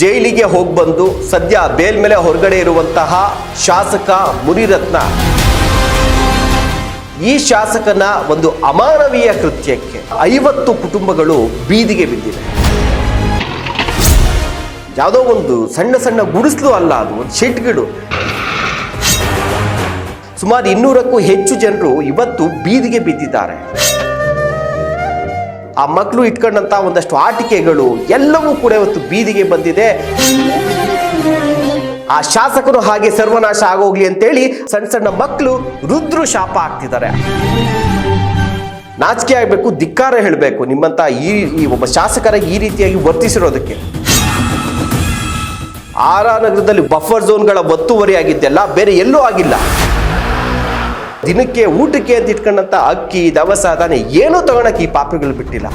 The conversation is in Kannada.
ಜೈಲಿಗೆ ಹೋಗಿ ಬಂದು ಸದ್ಯ ಬೇಲ್ ಮೇಲೆ ಹೊರಗಡೆ ಇರುವಂತಹ ಶಾಸಕ ಮುನಿರತ್ನ. ಈ ಶಾಸಕನ ಒಂದು ಅಮಾನವೀಯ ಕೃತ್ಯಕ್ಕೆ ಐವತ್ತು ಕುಟುಂಬಗಳು ಬೀದಿಗೆ ಬಿದ್ದಿವೆ. ಯಾವುದೋ ಒಂದು ಸಣ್ಣ ಸಣ್ಣ ಗುಡಿಸ್ಲು ಅಲ್ಲ ಅದು, ಒಂದು ಶೆಟ್ಗಿಡು ಸುಮಾರು ಇನ್ನೂರಕ್ಕೂ ಹೆಚ್ಚು ಜನರು ಇವತ್ತು ಬೀದಿಗೆ ಬಿದ್ದಿದ್ದಾರೆ. ಆ ಮಕ್ಕಳು ಇಟ್ಕೊಂಡಂತ ಒಂದಷ್ಟು ಆಟಿಕೆಗಳು ಎಲ್ಲವೂ ಕೂಡ ಇವತ್ತು ಬೀದಿಗೆ ಬಂದಿದೆ. ಆ ಶಾಸಕರು ಹಾಗೆ ಸರ್ವನಾಶ ಆಗೋಗ್ಲಿ ಅಂತೇಳಿ ಸಣ್ಣ ಸಣ್ಣ ಮಕ್ಕಳು ರುದ್ರು ಶಾಪ ಆಗ್ತಿದ್ದಾರೆ ನಾಚಿಕೆ ಆಗಬೇಕು, ಧಿಕ್ಕಾರ ಹೇಳಬೇಕು ನಿಮ್ಮಂತ ಈ ಈ ಒಬ್ಬ ಶಾಸಕರ ಈ ರೀತಿಯಾಗಿ ವರ್ತಿಸಿರೋದಕ್ಕೆ. ಆರಾ ನಗರದಲ್ಲಿ ಬಫರ್ ಝೋನ್ಗಳ ಒತ್ತುವರಿ ಆಗಿದ್ದೆಲ್ಲ ಬೇರೆ ಎಲ್ಲೂ ಆಗಿಲ್ಲ. ದಿನಕ್ಕೆ ಊಟಕ್ಕೆ ಅಂತ ಇಟ್ಕೊಂಡಂತ ಅಕ್ಕಿ ದವಸ ತಾನೆ ಏನೂ ತಗೊಳಕ್ಕೆ ಈ ಪಾಪಿಗಳು ಬಿಟ್ಟಿಲ್ಲ.